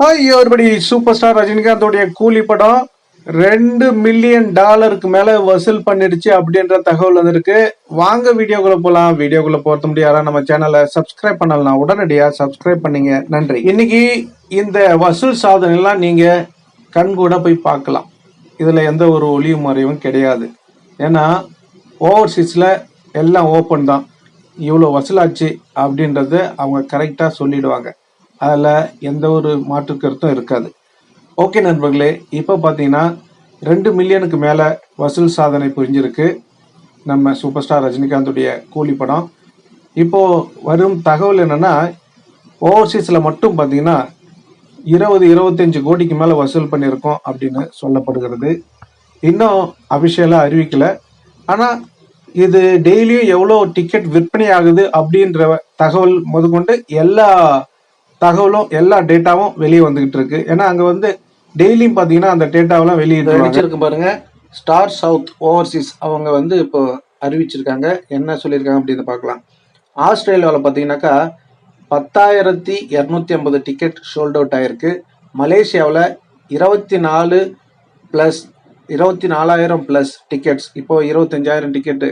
Hi ஒருபடி super star ரஜினிகாந்தோடைய கூலி படம் ரெண்டு மில்லியன் டாலருக்கு மேல வசூல் பண்ணிடுச்சு அப்படின்ற தகவல் வந்திருக்கு. வாங்க வீடியோக்குள்ள போலாம். வீடியோக்குள்ள போறது முடியாதா நம்ம சேனலை சப்ஸ்கிரைப் பண்ணலாம் உடனடியா சப்ஸ்கிரைப் பண்ணீங்க. நன்றி. இன்னைக்கு இந்த வசூல் சாதனை எல்லாம் நீங்க கண் கூட போய் பார்க்கலாம். இதுல எந்த ஒரு ஒளிவு முறையும் கிடையாது. ஏன்னா ஓவர்சீஸ்ல எல்லாம் ஓப்பன் தான். இவ்வளோ வசூலாச்சு அப்படின்றத அவங்க கரெக்டாக சொல்லிடுவாங்க. அதில் எந்த ஒரு மாற்று கருத்தும் இருக்காது. ஓகே நண்பர்களே இப்போ பார்த்தீங்கன்னா ரெண்டு மில்லியனுக்கு மேலே வசூல் சாதனை புரிஞ்சிருக்கு. நம்ம சூப்பர் ஸ்டார் ரஜினிகாந்துடைய கூலி படம். இப்போது வரும் தகவல் என்னென்னா ஓவர்சீஸில் மட்டும் பார்த்தீங்கன்னா இருபது இருபத்தஞ்சு கோடிக்கு மேலே வசூல் பண்ணியிருக்கோம் அப்படின்னு சொல்லப்படுகிறது. இன்னும் அபிஷியலாக அறிவிக்கலை. ஆனால் இது டெய்லியும் எவ்வளோ டிக்கெட் விற்பனை ஆகுது அப்படின்ற தகவல் முதற்கொண்டு எல்லா தகவலும் எல்லா டேட்டாவும் வெளியே வந்துகிட்டு இருக்கு. ஏன்னா அங்கே வந்து டெய்லியும் பார்த்தீங்கன்னா அந்த டேட்டாவெல்லாம் வெளியே அடிச்சிருக்கு பாருங்க. ஸ்டார் சவுத் ஓவர்சீஸ் அவங்க வந்து இப்போ அறிவிச்சிருக்காங்க. என்ன சொல்லியிருக்காங்க அப்படின்னு பார்க்கலாம். ஆஸ்திரேலியாவில் பார்த்தீங்கன்னாக்கா பத்தாயிரத்தி இரநூத்தி ஐம்பது டிக்கெட் ஷோல்ட் அவுட் ஆயிருக்கு. மலேசியாவில் இருபத்தி நாலு ப்ளஸ் இருபத்தி நாலாயிரம் ப்ளஸ் டிக்கெட்ஸ் இப்போ இருபத்தஞ்சாயிரம் டிக்கெட்டு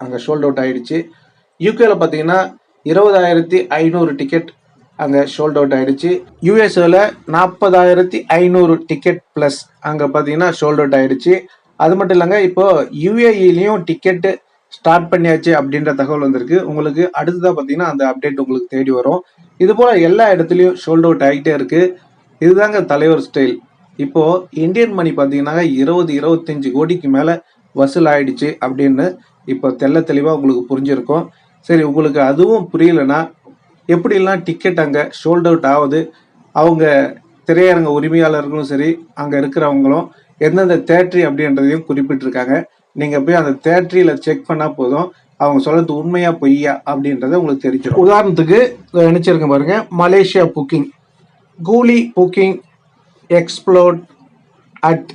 அங்கே ஷோல்ட் அவுட் ஆயிடுச்சு. யூகேல பார்த்தீங்கன்னா இருபதாயிரத்தி ஐநூறு டிக்கெட் அங்கே ஷோல்ட் அவுட் ஆயிடுச்சு. யூஎஸ்ஓவில் நாற்பதாயிரத்தி ஐநூறு டிக்கெட் ப்ளஸ் அங்கே பார்த்தீங்கன்னா ஷோல்ட் அவுட் ஆயிடுச்சு. அது மட்டும் இல்லைங்க இப்போது யூஏஇலையும் டிக்கெட்டு ஸ்டார்ட் பண்ணியாச்சு அப்படின்ற தகவல் வந்திருக்கு. உங்களுக்கு அடுத்ததாக பார்த்தீங்கன்னா அந்த அப்டேட் உங்களுக்கு தேடி வரும். இது போல் எல்லா இடத்துலையும் ஷோல்ட் அவுட் ஆகிட்டே இருக்குது இதுதாங்க தலைவர் ஸ்டைல் இப்போது இந்தியன் மணி பார்த்தீங்கன்னா இருபது இருபத்தஞ்சி கோடிக்கு மேலே வசூல் ஆயிடுச்சு அப்படின்னு இப்போ தெள்ள தெளிவாக உங்களுக்கு புரிஞ்சிருக்கும். சரி உங்களுக்கு அதுவும் புரியலன்னா எப்படிலாம் டிக்கெட் அங்கே ஷோல்ட் அவுட் ஆகுது அவங்க திரையரங்க உரிமையாளர்களும் சரி அங்கே இருக்கிறவங்களும் எந்தெந்த தேட்ரி அப்படின்றதையும் குறிப்பிட்டிருக்காங்க. நீங்கள் போய் அந்த தேட்ரியில் செக் பண்ணால் போதும். அவங்க சொல்கிறது உண்மையா பொய்யா அப்படின்றத உங்களுக்கு தெரிஞ்சிடும். உதாரணத்துக்கு நினச்சிருக்க பாருங்க. Malaysia booking Coolie booking explode at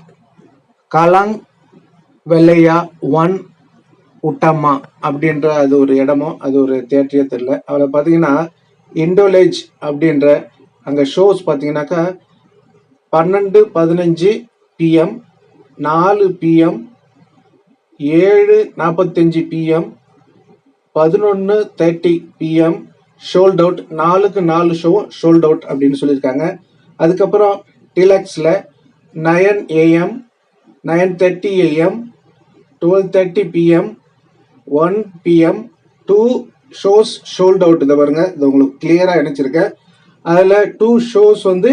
Kallang வெள்ளையா ஒன் உட்டம்மா அப்படின்ற அது ஒரு இடமோ அது ஒரு தேட்டரியே தெரில அதில் பார்த்தீங்கன்னா இண்டோலேஜ் அப்படின்ற அங்கே ஷோஸ் பார்த்தீங்கன்னாக்கா பன்னெண்டு பதினஞ்சு பிஎம் நாலு பிஎம் ஏழு நாற்பத்தஞ்சு பிஎம் பதினொன்று தேர்ட்டி பிஎம் ஷோல்ட் அவுட் நாலுக்கு நாலு ஷோ ஷோல்ட் அவுட் அப்படின்னு சொல்லியிருக்காங்க. அதுக்கப்புறம் டிலக்ஸில் nine AM nine thirty AM twelve thirty PM one PM two shows sold out இதை பாருங்க. இது உங்களுக்கு கிளியராக இணைச்சிருக்கேன். அதில் டூ ஷோஸ் வந்து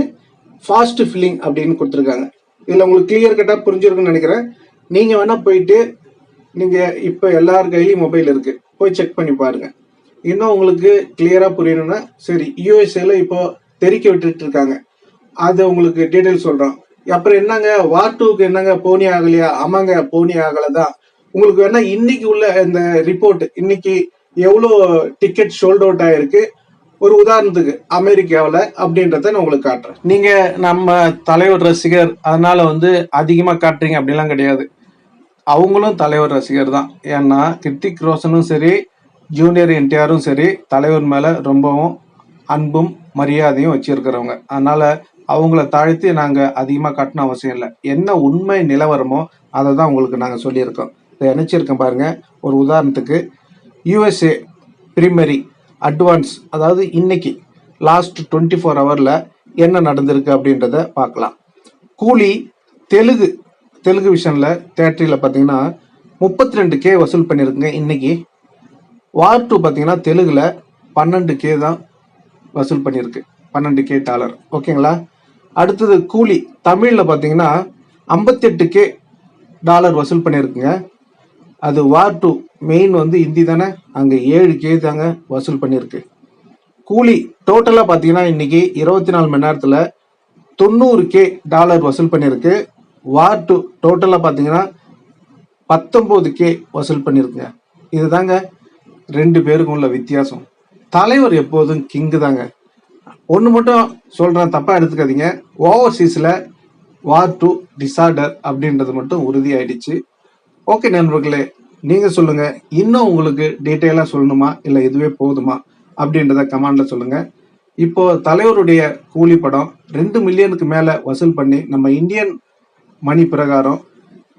ஃபாஸ்ட் ஃபில்லிங் அப்படின்னு கொடுத்துருக்காங்க. இதில் உங்களுக்கு கிளியர் கட்டாக புரிஞ்சிருக்குன்னு நினைக்கிறேன். நீங்கள் வேணால் போயிட்டு நீங்கள் இப்போ எல்லார் கையிலையும் மொபைல் இருக்குது போய் செக் பண்ணி பாருங்கள் இன்னும் உங்களுக்கு கிளியராக புரியணும்னா சரி யூஎஸ்ஏல இப்போ தெறிக்க விட்டுட்டு இருக்காங்க. அது உங்களுக்கு டீட்டெயில் சொல்கிறோம் அப்புறம் என்னங்க வார் டூக்கு என்னங்க போனி ஆகலையா? ஆமாங்க போனி ஆகலை தான் உங்களுக்கு வேணா இன்னைக்கு உள்ள இந்த ரிப்போர்ட் இன்னைக்கு எவ்வளோ டிக்கெட் ஷோல்ட் அவுட் ஆயிருக்கு? ஒரு உதாரணத்துக்கு அமெரிக்காவில் அப்படின்றத நான் உங்களுக்கு காட்டுறேன். நீங்க நம்ம தலைவர் ரசிகர் அதனால வந்து அதிகமாக காட்டுறீங்க அப்படிலாம் கிடையாது. அவங்களும் தலைவர் ரசிகர் தான். ஏன்னா கிருத்திக் ரோஷனும் சரி ஜூனியர் என்டிஆரும் சரி தலைவர் மேலே ரொம்பவும் அன்பும் மரியாதையும் வச்சிருக்கிறவங்க. அதனால அவங்கள தாழ்த்தி நாங்கள் அதிகமாக காட்டணும் அவசியம் இல்லை. என்ன உண்மை நிலவரமோ அதை தான் உங்களுக்கு நாங்கள் சொல்லியிருக்கோம். இதை நினச்சிருக்கேன் பாருங்கள் ஒரு உதாரணத்துக்கு யூஎஸ்ஏ பிரிமரி அட்வான்ஸ் அதாவது இன்னைக்கு லாஸ்ட் டுவெண்ட்டி ஃபோர் ஹவரில் என்ன நடந்திருக்கு அப்படின்றத பார்க்கலாம். கூலி தெலுங்கு தெலுங்கு விஷனில் தேட்டரியில் பார்த்தீங்கன்னா முப்பத்தி ரெண்டு கே வசூல் பண்ணியிருக்குங்க இன்னைக்கு. வார் டூ பார்த்தீங்கன்னா தெலுங்கில் பன்னெண்டு கே தான் வசூல் பண்ணியிருக்கு. பன்னெண்டு கே டாலர் ஓகேங்களா அடுத்தது கூலி தமிழில் பார்த்தீங்கன்னா ஐம்பத்தெட்டு கே டாலர் வசூல் பண்ணியிருக்குங்க. அது வார் டூ மெயின் வந்து ஹிந்தி தானே? அங்கே ஏழு கே தாங்க வசூல் பண்ணியிருக்கு கூலி டோட்டலாக பார்த்தீங்கன்னா இன்னைக்கு இருபத்தி நாலு மணி நேரத்தில் தொண்ணூறு கே டாலர் வசூல் பண்ணியிருக்கு வார் டூ டோட்டலாக பார்த்தீங்கன்னா பத்தொம்போது கே வசூல் பண்ணியிருக்குங்க இதுதாங்க ரெண்டு பேருக்கும் உள்ள வித்தியாசம். தலைவர் எப்போதும் கிங்கு தாங்க. ஒன்று மட்டும் சொல்கிறேன் தப்பாக எடுத்துக்காதீங்க. ஓவர்சீஸில் வார் டூ டிசார்டர் அப்படின்றது மட்டும் உறுதியாயிடுச்சு. ஓகே நண்பர்களே நீங்கள் சொல்லுங்கள் இன்னும் உங்களுக்கு டீட்டெயிலாக சொல்லணுமா? இல்லை இதுவே போதுமா? அப்படின்றத கமெண்டில் சொல்லுங்கள் இப்போ தலைவருடைய கூலி படம் ரெண்டு மில்லியனுக்கு மேல வசூல் பண்ணி நம்ம இந்தியன் மணி பிரகாரம்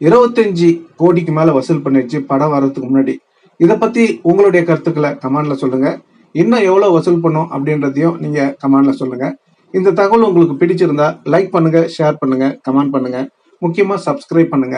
இருபத்தஞ்சு கோடிக்கு மேல வசூல் பண்ணிடுச்சு படம் வர்றதுக்கு முன்னாடி. இதை பத்தி உங்களுடைய கருத்துக்களை கமெண்ட்ல சொல்லுங்க. இன்னும் எவ்வளோ வசூல் பண்ணும் அப்படின்றதையும் நீங்க கமெண்ட்ல சொல்லுங்க. இந்த தகவல் உங்களுக்கு பிடிச்சிருந்தா லைக் பண்ணுங்க ஷேர் பண்ணுங்க கமெண்ட் பண்ணுங்க. முக்கியமா சப்ஸ்கிரைப் பண்ணுங்க.